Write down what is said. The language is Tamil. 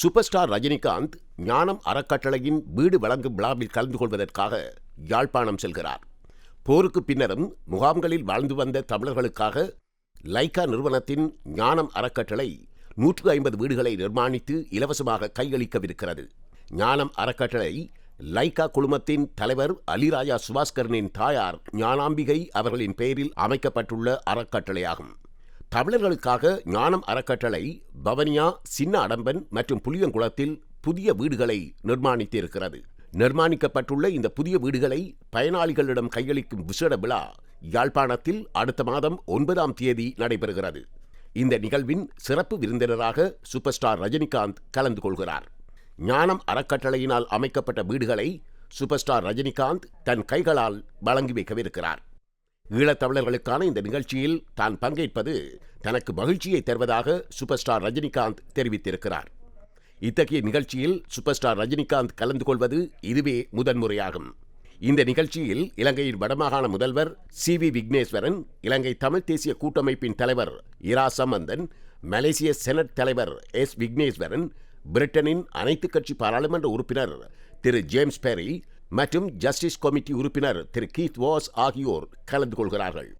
சூப்பர் ஸ்டார் ரஜினிகாந்த் ஞானம் அறக்கட்டளையின் வீடு வழங்கும் விழாவில் கலந்து கொள்வதற்காக யாழ்ப்பாணம் செல்கிறார். போருக்கு பின்னரும் முகாம்களில் வாழ்ந்து வந்த தமிழர்களுக்காக லைக்கா நிறுவனத்தின் ஞானம் அறக்கட்டளை நூற்று ஐம்பது வீடுகளை நிர்மாணித்து இலவசமாக கையளிக்கவிருக்கிறது. ஞானம் அறக்கட்டளை லைக்கா குழுமத்தின் தலைவர் அலிராஜா சுபாஸ்கரனின் தாயார் ஞானாம்பிகை அவர்களின் பெயரில் அமைக்கப்பட்டுள்ள அறக்கட்டளையாகும். தமிழர்களுக்காக ஞானம் அறக்கட்டளை பவனியா சின்ன அடம்பன் மற்றும் புளியங்குளத்தில் புதிய வீடுகளை நிர்மாணித்திருக்கிறது. நிர்மாணிக்கப்பட்டுள்ள இந்த புதிய வீடுகளை பயனாளிகளிடம் கையளிக்கும் விசேட விழா யாழ்ப்பாணத்தில் அடுத்த மாதம் ஒன்பதாம் தேதி நடைபெறுகிறது. இந்த நிகழ்வின் சிறப்பு விருந்தினராக சூப்பர் ஸ்டார் ரஜினிகாந்த் கலந்து கொள்கிறார். ஞானம் அறக்கட்டளையினால் அமைக்கப்பட்ட வீடுகளை சூப்பர் ஸ்டார் ரஜினிகாந்த் தன் கைகளால் வழங்கி வைக்கவிருக்கிறார். ஈழத்தமிழர்களுக்கான இந்த நிகழ்ச்சியில் தான் பங்கேற்பது தனக்கு மகிழ்ச்சியை தருவதாக சூப்பர் ஸ்டார் ரஜினிகாந்த் தெரிவித்திருக்கிறார். இத்தகைய நிகழ்ச்சியில் சூப்பர் ஸ்டார் ரஜினிகாந்த் கலந்து கொள்வது இதுவே முதன்முறையாகும். இந்த நிகழ்ச்சியில் இலங்கையின் வடமாகாண முதல்வர் சி வி விக்னேஸ்வரன் இலங்கை தமிழ் தேசிய கூட்டமைப்பின் தலைவர் இரா சம்பந்தன் மலேசிய செனட் தலைவர் எஸ் விக்னேஸ்வரன் பிரிட்டனின் அனைத்து கட்சி பாராளுமன்ற உறுப்பினர் திரு ஜேம்ஸ் பெரி மற்றும் ஜஸ்டிஸ் கமிட்டி உறுப்பினர் திரு கீத் வாஸ் ஆகியோர் கலந்து கொள்கிறார்கள்.